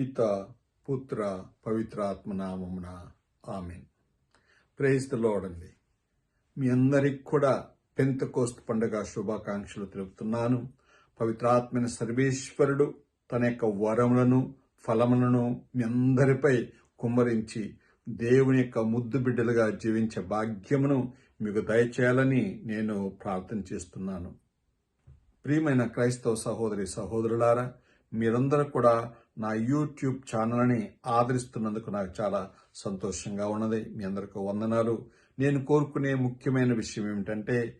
పిత పుత్ర పవిత్రాత్మ నామమున ఆమెన్. ప్రేజ్ ద అండి. మీ అందరికి కూడా పెంత పెంతకోస్తు పండుగ శుభాకాంక్షలు తెలుపుతున్నాను. పవిత్రాత్మైన సర్వేశ్వరుడు తన యొక్క వరములను ఫలములను మీ అందరిపై కుమ్మరించి దేవుని యొక్క ముద్దు బిడ్డలుగా జీవించే భాగ్యమును మీకు దయచేయాలని నేను ప్రార్థన చేస్తున్నాను. ప్రియమైన క్రైస్తవ సహోదరి సహోదరులారా మీరందరూ కూడా నా యూట్యూబ్ ఛానల్ని ఆదరిస్తున్నందుకు నాకు చాలా సంతోషంగా ఉన్నది. మీ అందరికీ వందనాలు. నేను కోరుకునే ముఖ్యమైన విషయం ఏమిటంటే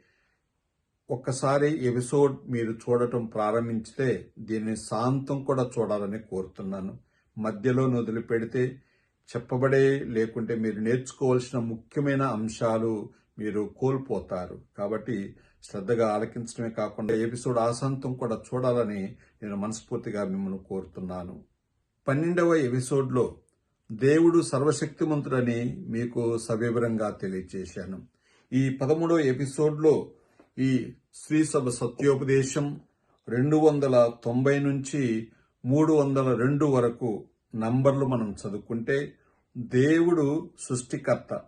ఒక్కసారి ఎపిసోడ్ మీరు చూడటం ప్రారంభించితే దీన్ని శాంతం కూడా చూడాలని కోరుతున్నాను. మధ్యలో వదిలిపెడితే చెప్పబడే లేకుంటే మీరు నేర్చుకోవాల్సిన ముఖ్యమైన అంశాలు మీరు కోల్పోతారు. కాబట్టి శ్రద్ధగా ఆలకించడమే కాకుండా ఎపిసోడ్ ఆశాంతం కూడా చూడాలని నేను మనస్ఫూర్తిగా మిమ్మల్ని కోరుతున్నాను. పన్నెండవ ఎపిసోడ్లో దేవుడు సర్వశక్తిమంతుడని మీకు సవివరంగా తెలియజేశాను ఈ పదమూడవ ఎపిసోడ్లో ఈ శ్రీసభ సత్యోపదేశం రెండు వందల తొంభై నుంచి మూడు వందల రెండు వరకు నంబర్లు మనం చదువుకుంటే దేవుడు సృష్టికర్త.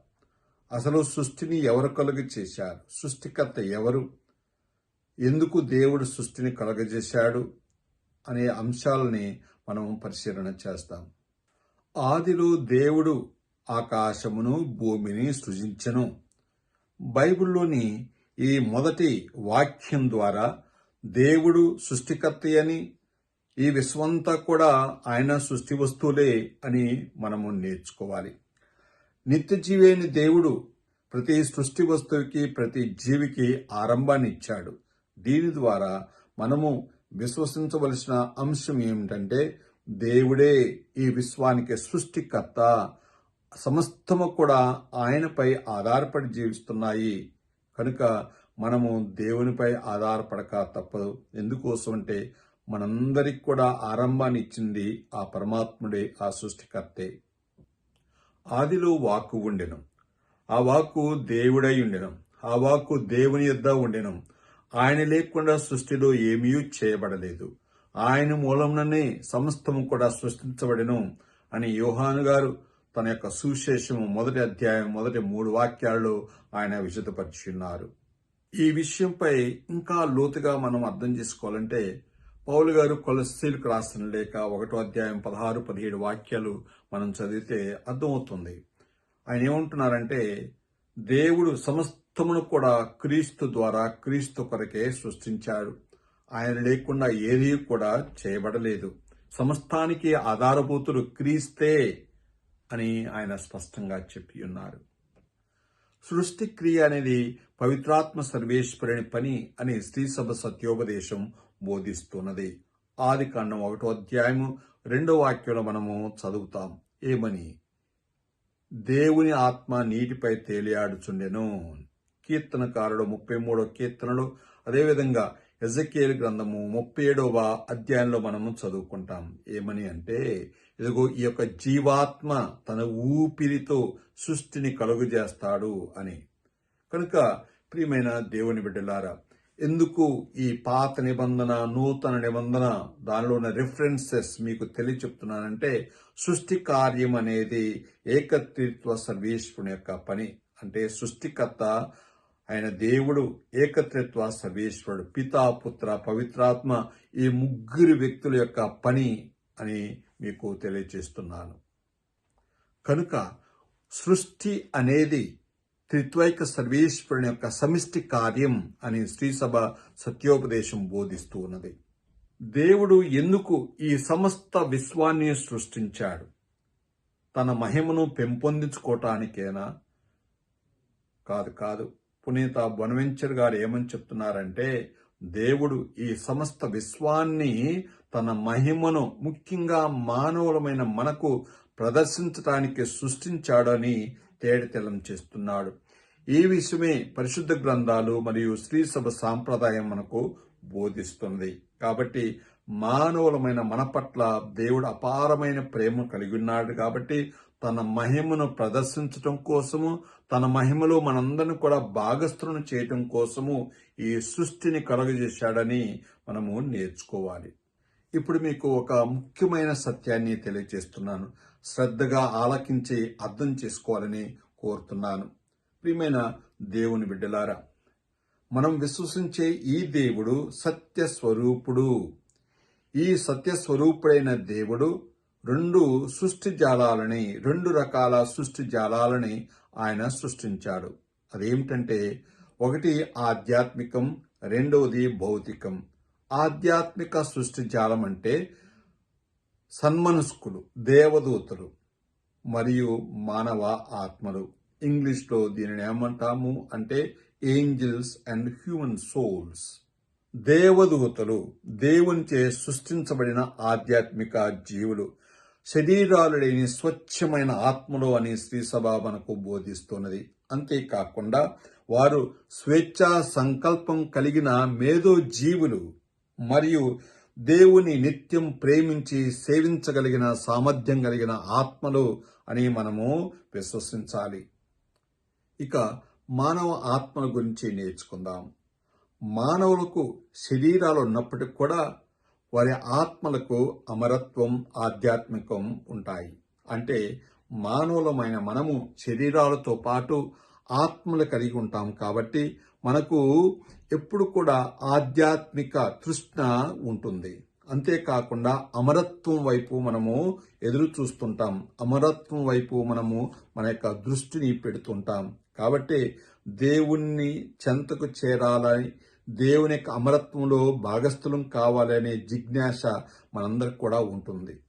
అసలు సృష్టిని ఎవరు కలుగు చేశారు సృష్టికర్త ఎవరు? ఎందుకు దేవుడు సృష్టిని కలుగజేశాడు? అనే అంశాలని మనం పరిశీలన చేస్తాం. ఆదిలో దేవుడు ఆకాశమును భూమిని సృజించను. బైబిల్లోని ఈ మొదటి వాక్యం ద్వారా దేవుడు సృష్టికర్త అని ఈ విశ్వంతా కూడా ఆయన సృష్టి వస్తువులే అని మనము నేర్చుకోవాలి. నిత్యజీవేని దేవుడు ప్రతి సృష్టి వస్తువుకి ప్రతి జీవికి ఆరంభాన్ని ఇచ్చాడు. దీని ద్వారా మనము విశ్వసించవలసిన అంశం ఏమిటంటే దేవుడే ఈ విశ్వానికి సృష్టికర్త. సమస్తము కూడా ఆయనపై ఆధారపడి జీవిస్తున్నాయి. కనుక మనము దేవునిపై ఆధారపడక తప్పదు. ఎందుకోసం అంటే మనందరికి కూడా ఆరంభాన్ని ఇచ్చింది ఆ పరమాత్ముడే ఆ సృష్టికర్తే. ఆదిలో వాక్కు ఉండెను. ఆ వాక్కు దేవుడై ఉండెను. ఆ వాక్కు దేవుని యొద్ద ఉండెను. ఆయన లేకుండా సృష్టిలో ఏమీ చేయబడలేదు. ఆయన మూలంలోనే సమస్తము కూడా సృష్టించబడెను అని యోహాను గారు తన యొక్క సుశేషము మొదటి అధ్యాయం మొదటి మూడు వాక్యాల్లో ఆయన విశదపరిచి ఈ విషయంపై ఇంకా లోతుగా మనం అర్థం చేసుకోవాలంటే పౌలు గారు కొలస్తీలకు రాసిన లేక ఒకటో అధ్యాయం పదహారు పదిహేడు వాక్యాలు మనం చదివితే అర్థమవుతుంది. ఆయన ఏమంటున్నారంటే దేవుడు సమస్తమును కూడా క్రీస్తు ద్వారా క్రీస్తు కొరకే సృష్టించాడు. ఆయన లేకుండా ఏదీ కూడా చేయబడలేదు. సమస్తానికి ఆధారభూతుడు క్రీస్తే అని ఆయన స్పష్టంగా చెప్పి ఉన్నారు. సృష్టి క్రియ అనేది పవిత్రాత్మ సర్వేశ్వరుని పని అని శ్రీసభ సత్యోపదేశం బోధిస్తున్నది. ఆది కాండం ఒకటో అధ్యాయము రెండో వాక్యంలో మనము చదువుతాం. ఏమని? దేవుని ఆత్మ నీటిపై తేలియాడుచుండెను. కీర్తనకారుడు ముప్పై మూడో కీర్తనలో అదేవిధంగా ఎజకేల్ గ్రంథము ముప్పై ఏడవ అధ్యాయంలో మనము చదువుకుంటాం. ఏమని అంటే ఇదిగో ఈ యొక్క జీవాత్మ తన ఊపిరితో సృష్టిని కలుగు చేస్తాడు అని. కనుక ప్రియమైన దేవుని బిడ్డలారా ఎందుకు ఈ పాత నిబంధన నూతన నిబంధన దానిలో ఉన్న రిఫరెన్సెస్ మీకు తెలియచెప్తున్నానంటే సృష్టి కార్యం అనేది ఏకత్రిత్వ సర్వేశ్వరుని యొక్క పని. అంటే సృష్టికర్త ఆయన దేవుడు ఏకత్రిత్వ సర్వేశ్వరుడు పితా పుత్ర పవిత్రాత్మ ఈ ముగ్గురు వ్యక్తుల యొక్క పని అని మీకు తెలియజేస్తున్నాను కనుక సృష్టి అనేది త్రిత్వైక సర్వేశ్వరుని యొక్క సమిష్టి కార్యం అని శ్రీసభ సత్యోపదేశం బోధిస్తూ ఉన్నది. దేవుడు ఎందుకు ఈ సమస్త విశ్వాన్ని సృష్టించాడు? తన మహిమను పెంపొందించుకోవటానికేనా కాదు కాదు. పునీత బొనవెంచర్ గారు ఏమని చెప్తున్నారంటే దేవుడు ఈ సమస్త విశ్వాన్ని తన మహిమను ముఖ్యంగా మానవులమైన మనకు ప్రదర్శించటానికి సృష్టించాడని తేడితెల్లం చేస్తున్నాడు. ఈ విషయమే పరిశుద్ధ గ్రంథాలు మరియు స్త్రీ సభ సాంప్రదాయం మనకు బోధిస్తుంది. కాబట్టి మానవులమైన మన పట్ల దేవుడు అపారమైన ప్రేమ కలిగి ఉన్నాడు. కాబట్టి తన మహిమను ప్రదర్శించటం కోసము తన మహిమలో మనందరిని కూడా భాగస్థులను చేయటం కోసము ఈ సృష్టిని కలుగజేశాడని మనము నేర్చుకోవాలి. ఇప్పుడు మీకు ఒక ముఖ్యమైన సత్యాన్ని తెలియజేస్తున్నాను. శ్రద్ధగా ఆలకించి అర్థం చేసుకోవాలని కోరుతున్నాను. ప్రియమైన దేవుని బిడ్డలారా మనం విశ్వసించే ఈ దేవుడు సత్య స్వరూపుడు ఈ సత్య స్వరూపుడైన దేవుడు రెండు సృష్టి జాలాలని రెండు రకాల సృష్టి జాలాలని ఆయన సృష్టించాడు. అదేమిటంటే ఒకటి ఆధ్యాత్మికం రెండవది భౌతికం. ఆధ్యాత్మిక సృష్టి జాలం అంటే సన్మనస్కులు దేవదూతలు మరియు మానవ ఆత్మలు. ఇంగ్లీష్లో దీనిని ఏమంటాము అంటే ఏంజిల్స్ అండ్ హ్యూమన్ సోల్స్ దేవదూతలు దేవునిచే సృష్టించబడిన ఆధ్యాత్మిక జీవులు. శరీరాలు లేని స్వచ్ఛమైన ఆత్మలు అని శ్రీసభ మనకు బోధిస్తున్నది. అంతేకాకుండా వారు స్వేచ్ఛా సంకల్పం కలిగిన మేధో జీవులు మరియు దేవుని నిత్యం ప్రేమించి సేవించగలిగిన సామర్థ్యం కలిగిన ఆత్మలు అని మనము విశ్వసించాలి. ఇక మానవ ఆత్మల గురించి నేర్చుకుందాం. మానవులకు శరీరాలు ఉన్నప్పటికి కూడా వారి ఆత్మలకు అమరత్వం ఆధ్యాత్మికం ఉంటాయి. అంటే మానవులమైన మనము శరీరాలతో పాటు ఆత్మలు కలిగి ఉంటాం కాబట్టి మనకు ఎప్పుడు కూడా ఆధ్యాత్మిక తృష్ణ ఉంటుంది. అంతేకాకుండా అమరత్వం వైపు మనము ఎదురు చూస్తుంటాం. అమరత్వం వైపు మనము మన యొక్క దృష్టిని పెడుతుంటాం. కాబట్టి దేవుణ్ణి చెంతకు చేరాలని దేవుని యొక్క అమరత్వంలో భాగస్థులం కావాలనే జిజ్ఞాస మనందరికి కూడా ఉంటుంది.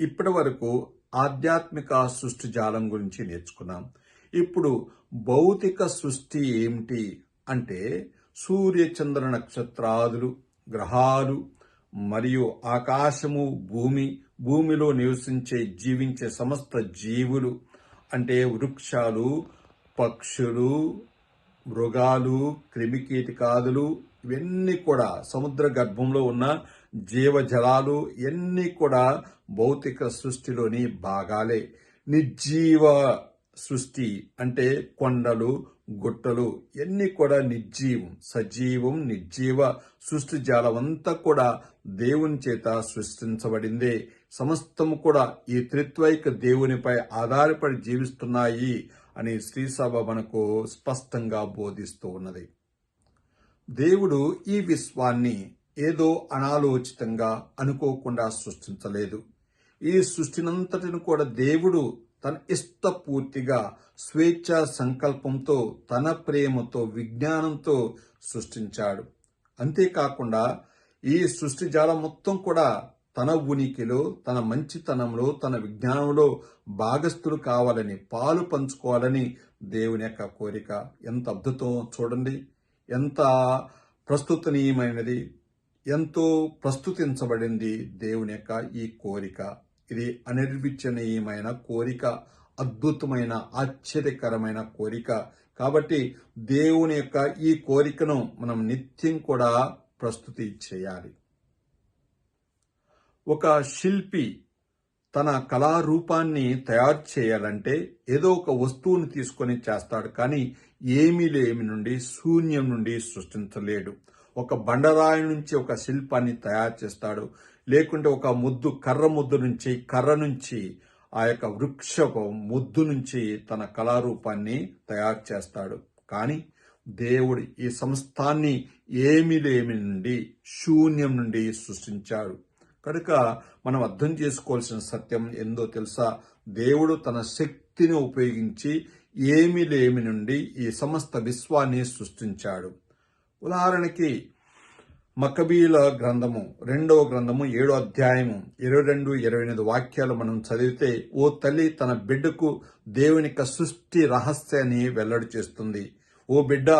ఇప్పటి వరకు ఆధ్యాత్మిక సృష్టి జాలం గురించి నేర్చుకున్నాం. ఇప్పుడు భౌతిక సృష్టి ఏమిటి అంటే సూర్య చంద్ర నక్షత్రాదులు గ్రహాలు మరియు ఆకాశము భూమి భూమిలో నివసించే జీవించే సమస్త జీవులు అంటే వృక్షాలు పక్షులు మృగాలు క్రిమికీటకాదులు ఇవన్నీ కూడా సముద్ర గర్భంలో ఉన్న జీవజలాలు ఇవన్నీ కూడా భౌతిక సృష్టిలోని భాగాలే. నిర్జీవ సృష్టి అంటే కొండలు గుట్టలు ఇవన్నీ కూడా నిర్జీవం సజీవం నిర్జీవ సృష్టి జాలమంతా కూడా దేవుని చేత సృష్టించబడిందే. సమస్తము కూడా ఈ త్రిత్వైక దేవునిపై ఆధారపడి జీవిస్తున్నాయి అని శ్రీసభ మనకు స్పష్టంగా బోధిస్తూ ఉన్నది. దేవుడు ఈ విశ్వాన్ని ఏదో అనాలోచితంగా అనుకోకుండా సృష్టించలేదు. ఈ సృష్టినంతటిని కూడా దేవుడు తన ఇష్టపూర్తిగా స్వేచ్ఛా సంకల్పంతో తన ప్రేమతో విజ్ఞానంతో సృష్టించాడు. అంతేకాకుండా ఈ సృష్టి జాలం మొత్తం కూడా తన ఉనికిలో తన మంచితనంలో తన విజ్ఞానంలో భాగస్థులు కావాలని పాలు పంచుకోవాలని దేవుని యొక్క కోరిక. ఎంత అద్భుతం చూడండి. ఎంత ప్రస్తుతనీయమైనది. ఎంతో ప్రస్తుతించబడింది దేవుని యొక్క ఈ కోరిక. ఇది అనిర్విచనీయమైన కోరిక అద్భుతమైన ఆశ్చర్యకరమైన కోరిక. కాబట్టి దేవుని యొక్క ఈ కోరికను మనం నిత్యం కూడా ప్రస్తుతి చేయాలి. ఒక శిల్పి తన కళారూపాన్ని తయారు చేయాలంటే ఏదో ఒక వస్తువుని తీసుకొని చేస్తాడు కానీ ఏమీ లేమి నుండి శూన్యం నుండి సృష్టించలేడు. ఒక బండరాయి నుంచి ఒక శిల్పాన్ని తయారు చేస్తాడు. లేకుంటే ఒక ముద్దు కర్ర ముద్దు నుంచి కర్ర నుంచి ఆ యొక్క వృక్షపు ముద్దు నుంచి తన కళారూపాన్ని తయారు చేస్తాడు. కానీ దేవుడు ఈ సంస్థాన్ని ఏమి లేమి నుండి శూన్యం నుండి సృష్టించాడు. కనుక మనం అర్థం చేసుకోవాల్సిన సత్యం ఏందో తెలుసా? దేవుడు తన శక్తిని ఉపయోగించి ఏమి లేమి నుండి ఈ సమస్త విశ్వాన్ని సృష్టించాడు. ఉదాహరణకి మకబీల గ్రంథము రెండవ గ్రంథము ఏడో అధ్యాయము ఇరవై రెండు ఇరవై ఎనిమిది వాక్యాలు మనం చదివితే ఓ తల్లి తన బిడ్డకు దేవుని యొక్క సృష్టి రహస్యాన్ని వెల్లడి చేస్తుంది. ఓ బిడ్డ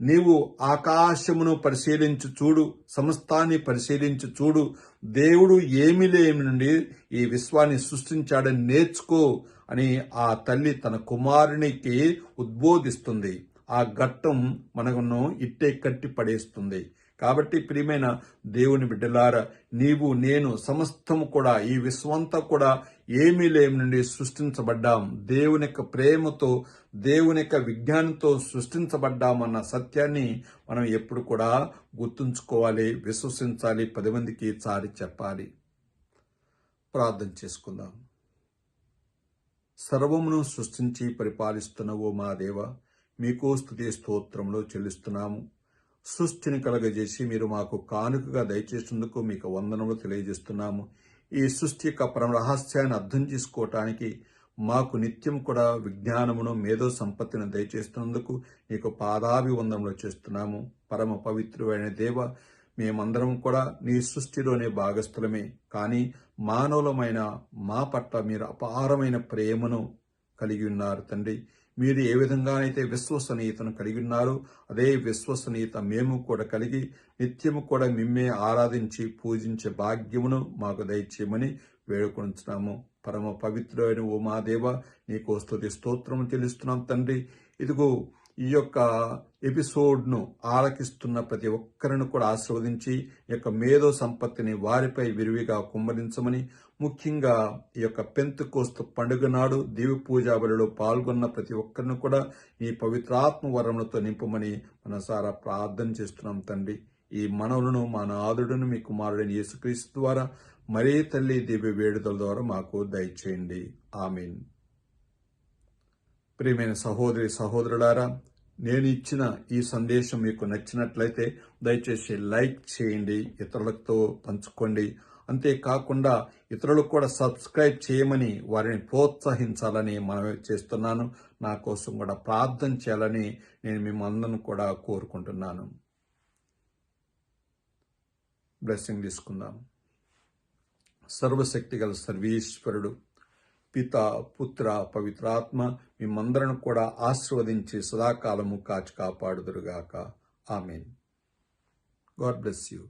నీవు ఆకాశమును పరిశీలించు చూడు సమస్తాన్ని పరిశీలించు చూడు. దేవుడు ఏమి లేమి నుండి ఈ విశ్వాన్ని సృష్టించాడని నేర్చుకో అని ఆ తల్లి తన కుమారునికి ఉద్బోధిస్తుంది. ఆ ఘట్టం మనకును ఇట్టే కట్టి పడేస్తుంది. కాబట్టి ప్రియమైన దేవుని బిడ్డలారా నీవు నేను సమస్తము కూడా ఈ విశ్వంతా కూడా ఏమీ లేని నుండి సృష్టించబడ్డాం. దేవుని యొక్క ప్రేమతో దేవుని యొక్క విజ్ఞానంతో సృష్టించబడ్డామన్న సత్యాన్ని మనం ఎప్పుడు కూడా గుర్తుంచుకోవాలి విశ్వసించాలి పది మందికి చారి చెప్పాలి. ప్రార్థన చేసుకుందాం. సర్వమును సృష్టించి పరిపాలిస్తున్న ఓ మా దేవ మీకు స్థుతి స్తోత్రంలో చెల్లిస్తున్నాము. సృష్టిని కలగజేసి మీరు మాకు కానుకగా దయచేసినందుకు మీకు వందనములు తెలియజేస్తున్నాము. ఈ సృష్టి యొక్క పరమ రహస్యాన్ని అర్థం చేసుకోవటానికి మాకు నిత్యం కూడా విజ్ఞానమును మేధో సంపత్తిని దయచేస్తున్నందుకు నీకు పాదాభివందనములు చేస్తున్నాము. పరమ పవిత్రుడైన దేవ మేమందరం కూడా నీ సృష్టిలోనే భాగస్థులమే. కానీ మానవులమైన మా పట్ల మీరు అపారమైన ప్రేమను కలిగి ఉన్నారు తండ్రి. మీరు ఏ విధంగానైతే విశ్వసనీయతను కలిగి ఉన్నారో అదే విశ్వసనీయత మేము కూడా కలిగి నిత్యము కూడా మిమ్మే ఆరాధించి పూజించే భాగ్యమును మాకు దయచేయమని వేడుకొంచున్నాము. పరమ పవిత్రుడైన ఓ మా దేవ నీకు స్థుతి స్తోత్రము చెల్లిస్తున్నాం తండ్రి. ఇదిగో ఈ యొక్క ఎపిసోడ్ను ఆలకిస్తున్న ప్రతి ఒక్కరిని కూడా ఆస్వాదించి ఈ యొక్క మేధో సంపత్తిని వారిపై విరివిగా కుమ్మరించమని ముఖ్యంగా ఈ యొక్క పెంతుకోస్తు పండుగ నాడు దేవి పూజా బలిలో పాల్గొన్న ప్రతి ఒక్కరిని కూడా నీ పవిత్రాత్మ వరములతో నింపమని మనసారా ప్రార్థన చేస్తున్నాం తండ్రి. ఈ మనవులను మా నాదుడును మీ కుమారుడైన యేసుక్రీస్తు ద్వారా మరే తల్లి దివ్య వేడుదల ద్వారా మాకు దయచేయండి. ఆమెన్. ప్రియమైన సహోదరి సహోదరులారా నేను ఇచ్చిన ఈ సందేశం మీకు నచ్చినట్లయితే దయచేసి లైక్ చేయండి ఇతరులతో పంచుకోండి. అంతేకాకుండా ఇతరులకు కూడా సబ్స్క్రైబ్ చేయమని వారిని ప్రోత్సహించాలని మనవి చేస్తున్నాను. నా కోసం కూడా ప్రార్థన చేయాలని నేను మిమ్మల్ని కూడా కోరుకుంటున్నాను. బ్లెస్సింగ్ తీసుకుందాం. సర్వశక్తి గల సర్వీశ్వరుడు పిత పుత్ర పవిత్రాత్మ మిమ్మందరం కూడా ఆశీర్వదించి సదాకాలము కాచి కాపాడుదురుగాక. ఆమెన్. God bless you.